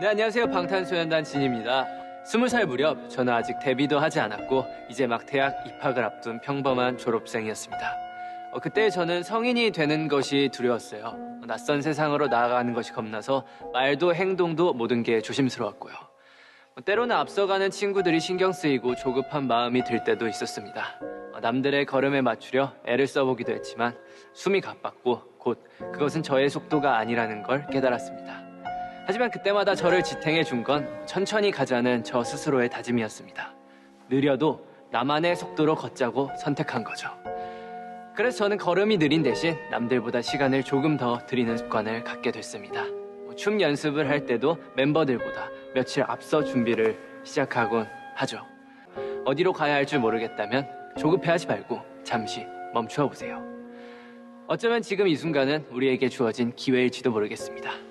네, 안녕하세요. 방탄소년단 진입니다. 스무 살 무렵 저는 아직 데뷔도 하지 않았고 이제 막 대학 입학을 앞둔 평범한 졸업생이었습니다. 어, 그때 저는 성인이 되는 것이 두려웠어요. 어, 낯선 세상으로 나아가는 것이 겁나서 말도 행동도 모든 게 조심스러웠고요. 어, 때로는 앞서가는 친구들이 신경 쓰이고 조급한 마음이 들 때도 있었습니다. 어, 남들의 걸음에 맞추려 애를 써보기도 했지만 숨이 가빴고 곧 그것은 저의 속도가 아니라는 걸 깨달았습니다. 하지만 그때마다 저를 지탱해 준 건 천천히 가자는 저 스스로의 다짐이었습니다. 느려도 나만의 속도로 걷자고 선택한 거죠. 그래서 저는 걸음이 느린 대신 남들보다 시간을 조금 더 들이는 습관을 갖게 됐습니다. 뭐춤 연습을 할 때도 멤버들보다 며칠 앞서 준비를 시작하곤 하죠. 어디로 가야 할 줄 모르겠다면 조급해하지 말고 잠시 멈추어 보세요. 어쩌면 지금 이 순간은 우리에게 주어진 기회일지도 모르겠습니다.